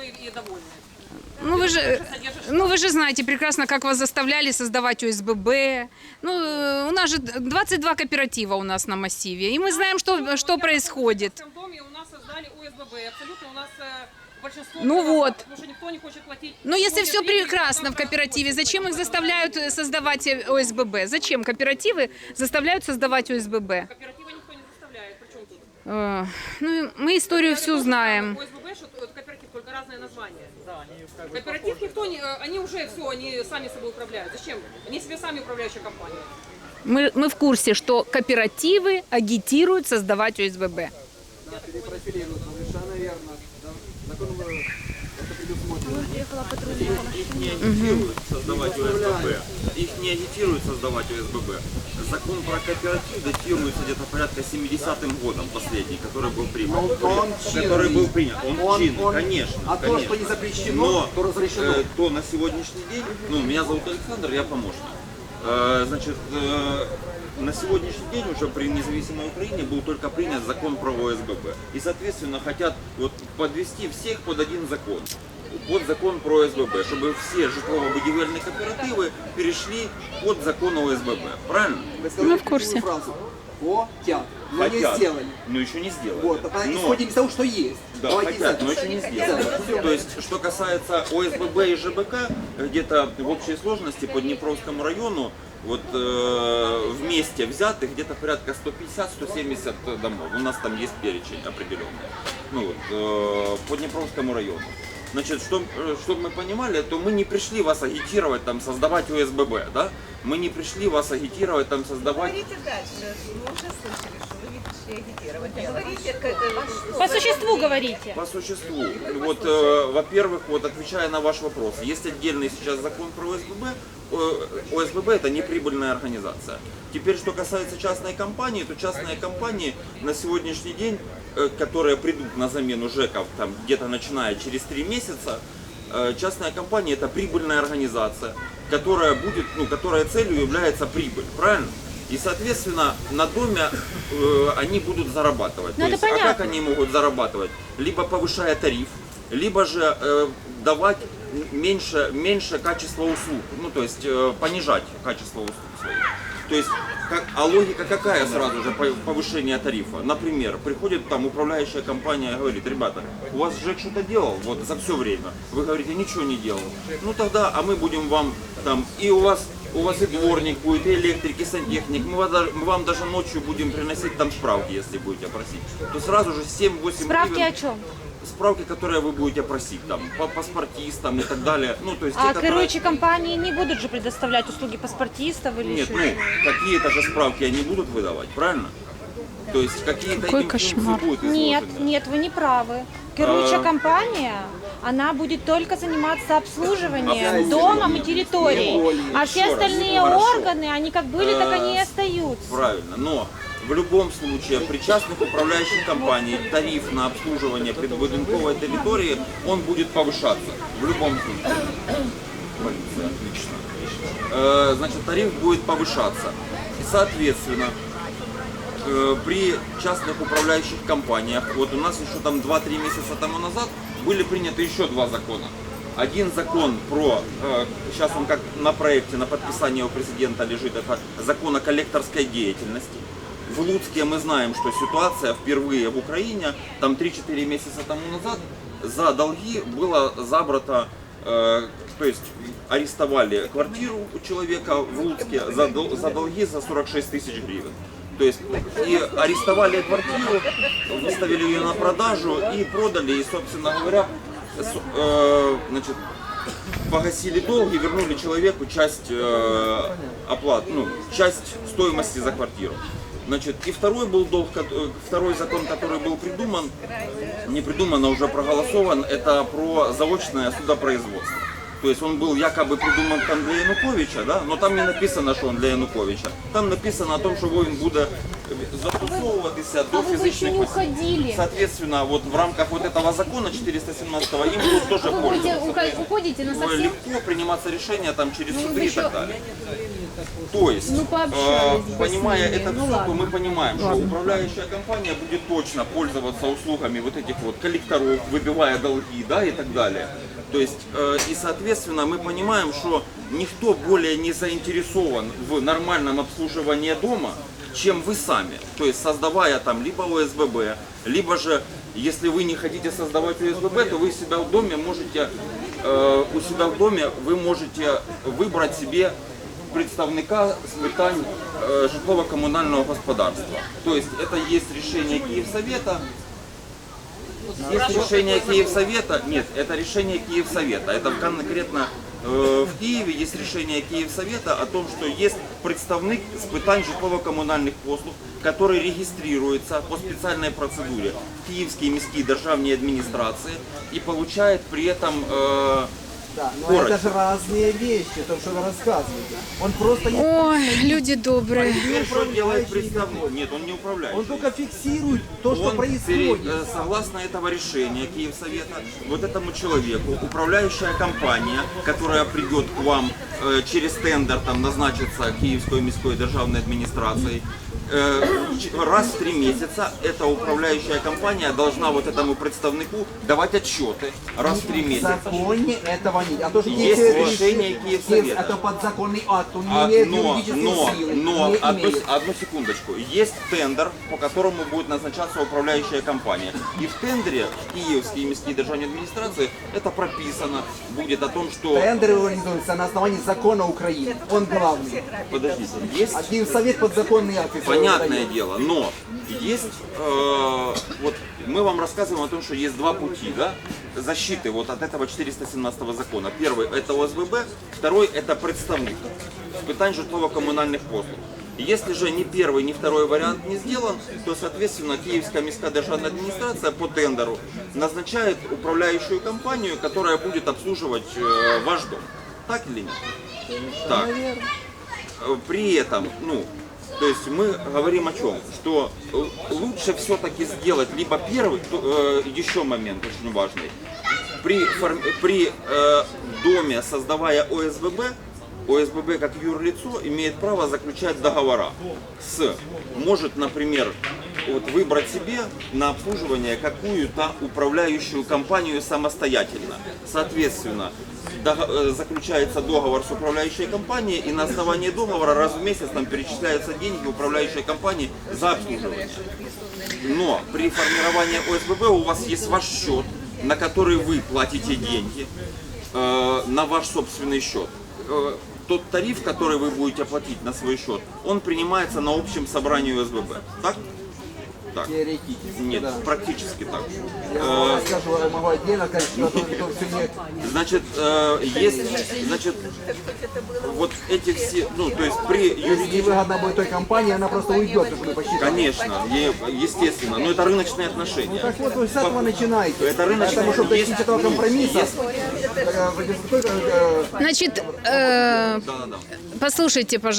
то и, довольны. Ну вы же, ну вы же знаете прекрасно, как вас заставляли создавать ОСББ. Ну у нас же 22 кооператива у нас на массиве, и мы знаем, что, что происходит. В доме у нас создали ОСББ. Абсолютно у нас э, большинство... Ну вот. Потому что никто не хочет платить... Но если все прекрасно в кооперативе, зачем их заставляют создавать ОСББ? Зачем кооперативы заставляют создавать ОСББ? Кооператива никто не заставляет. Причем тут? Э, Ну, мы историю всю знаем. ОСББ, кооператив, только разное название. Кооператив никто не... э, Они уже все, они сами собой управляют. Зачем? Они себе сами управляющая компания. Мы, мы в курсе, что кооперативы агитируют создавать ОСББ. перепрофилируют, совершенно верно. Да, Законом э. Их не агитируют создавать ОСББ. Их не агитируют создавать ОСББ. Закон про кооператив датируется где-то порядка 70-м годом последний, который был принят. Но он который был принят. Он, Он- чинный, он- конечно. а то, что не запрещено, Но, то разрешено. э, то на сегодняшний день, ну, меня зовут Александр, я помощник. Э, значит, э, на сегодняшний день уже при независимой Украине был только принят закон про ОСББ. И, соответственно, хотят вот подвести всех под один закон. Под закон про ОСББ, чтобы все житлово-будівельные кооперативы перешли под закон ОСББ. Правильно? Вы сказали Мы в курсе. фразу. Хотят, но не Хотят. сделали. Но еще не сделали. Вот, тогда Но- исходим из того, что есть. Да, Давайте из хотят, этого. но еще не сделали. То есть, что касается ОСББ и ЖБК, где-то в общей сложности по Днепровскому району, вот э, вместе взятых где-то порядка 150-170 домов. У нас там есть перечень определенный. Ну вот, э, по Днепровскому району. Значит, что, э, чтобы мы понимали, то мы не пришли вас агитировать, там, создавать ОСББ, да? Мы не пришли вас агитировать, там, создавать Говорите дальше. Мы уже слышали, что вы не пришли агитировать. Говорите, как, э, По существу говорите. По существу. Вот, э, во-первых, вот отвечая на ваш вопрос, есть отдельный сейчас закон про ОСББ. Э, ОСББ это неприбыльная организация. Теперь, что касается частной компании, то частные компании на сегодняшний день, которые придут на замену ЖЭКов, там где-то начиная через три месяца, э, частная компания это прибыльная организация, которая будет, ну, которая целью является прибыль, правильно? И, соответственно, на доме э, они будут зарабатывать. Ну, То есть, а как понятно. они могут зарабатывать? Либо повышая тариф, либо же э, давать меньше, меньше качества услуг, ну то есть э, понижать качество услуг своих. То есть, как, а логика какая сразу же по- повышение тарифа? Например, приходит там управляющая компания и говорит, ребята, у вас ЖЭК что-то делал вот за все время. Вы говорите, ничего не делал. Ну тогда, а мы будем вам там, и у вас у вас и дворник будет, и электрик, и сантехник. Мы, вас мы вам даже ночью будем приносить там справки, если будете просить. То сразу же 7-8 Справки гривен о чем? Справки, которые вы будете просить, там, по паспортистам и так далее. Ну, то есть те, А которые- короче, компании не будут же предоставлять услуги паспортистов или Нет, еще ну, какие-то же справки они будут выдавать, правильно? То есть какие-то Какой кошмар. будут Нет, нет, вы не правы. Керующая А. компания, она будет только заниматься обслуживанием Обслуживанием. домом и территорией. А все раз, остальные хорошо. органы, они как были, так они и А, остаются. Правильно, но в любом случае при частных управляющих компаниях тариф на обслуживание прибудинковой территории, он будет повышаться. В любом случае. Полиция, отлично. Э, Значит, тариф будет повышаться. И, соответственно, э, при частных управляющих компаниях, вот у нас еще там 2-3 месяца тому назад были приняты еще два закона. Один закон про, э, сейчас он как на проекте, на подписании у президента лежит, это закон о коллекторской деятельности. В Луцке мы знаем, что ситуация впервые в Украине, там 3-4 месяца тому назад, за долги было забрато, э, то есть арестовали квартиру у человека в Луцке за, за долги за 46 тысяч гривен. То есть и арестовали квартиру, выставили ее на продажу и продали, и, собственно говоря, с- э, значит, погасили долги, вернули человеку часть э, оплат, ну, часть стоимости за квартиру. Значит, и второй был долг, э, второй закон, который был придуман, не придуман, а уже проголосован, это про заочное судопроизводство. То есть он был якобы придуман там для Януковича, да, но там не написано, что он для Януковича. Там написано о том, что він буде застосовуватися до А вы не осіб. уходили. Соответственно, вот в рамках вот этого закона 417 им будут тоже Вы будете, уходите на Э, совсем? Легко приниматься решения там через Ну, суды вы и так далее. То есть, Ну, э, понимая с ними. это Ну, ладно. мы понимаем, что управляющая компания будет точно пользоваться услугами вот этих вот коллекторов, выбивая долги, да, и так далее. То есть, э, и соответственно, мы понимаем, что никто более не заинтересован в нормальном обслуживании дома, чем вы сами. То есть, создавая там либо ОСББ, либо же, если вы не хотите создавать ОСББ, то вы у себя в доме можете, э, у себя в доме вы можете выбрать себе представника з питань е, житлово-комунального господарства. Тобто це є рішення Київсовета. Есть решение Киевсовета, нет, это решение Киевсовета. Это конкретно э, в Киеве есть решение Киевсовета о том, что есть представник з питань житлово-комунальних послуг, который регистрируется по специальной процедуре в Киевской міській державній администрации и получает при этом э, да, но Коротко. это же разные вещи, то, что вы рассказываете. Он просто не... Ой, люди добрые. теперь что делает представник? Нет, он не управляющий. Он только фиксирует то, что Он пере- происходит. э, согласно этого решения Киевсовета, вот этому человеку управляющая компания, которая придет к вам э, через тендер, там назначится Киевской міської державной администрацией, раз в три месяца эта управляющая компания должна вот этому представнику давать отчеты раз в три В месяца. законе этого нет. А то, что Есть Киев- решение Киев- Киевсовета. Это подзаконный акт, он не А, имеет но, юридической но, силы. но, не одну, имеет. одну секундочку. Есть тендер, по которому будет назначаться управляющая компания. И в тендере в Киевской міській державній администрации это прописано будет о том, что... Тендеры организуются на основании закона Украины. Он главный. Подождите, есть... А Киевсовет подзаконный акт. Понятное дело, но есть, э, вот мы вам рассказываем о том, что есть два пути, да, защиты вот от этого 417 закона. Первый это ОСББ, второй это представник питань житлово-комунальних послуг. Если же ни первый, ни второй вариант не сделан, то, соответственно, Киевская міська державная администрация по тендеру назначает управляющую компанию, которая будет обслуживать э, ваш дом. Так или нет? Так. Э, При этом, ну, то есть мы говорим о чем? Что э, лучше все-таки сделать либо первый, то, э, еще момент очень важный. При, форм- при э, доме, создавая ОСББ, ОСББ как юрлицо имеет право заключать договора с, может, например, вот выбрать себе на обслуживание какую-то управляющую компанию самостоятельно. Соответственно, заключается договор с управляющей компанией, и на основании договора раз в месяц там перечисляются деньги управляющей компании за обслуживание. Но при формировании ОСББ у вас есть ваш счет, на который вы платите деньги э, на ваш собственный счет. Э, тот тариф, который вы будете платить на свой счет, он принимается на общем собрании ОСББ. Так? Так. Теоретически, Нет, да. практически так. Я Э, вам расскажу, я могу отдельно сказать, что это, это все не... Значит, э, есть, значит, вот эти все, ну, то есть при Если юридическом... невыгодно будет той компании, она просто уйдет, чтобы вы посчитали. Конечно, е- естественно, но это рыночные отношения. Так вот, вы с этого начинаете. Это рыночные- Поэтому, чтобы есть- достичь этого ну, компромисса, есть- э, в э, Значит, э, Да-да-да. послушайте, пожалуйста.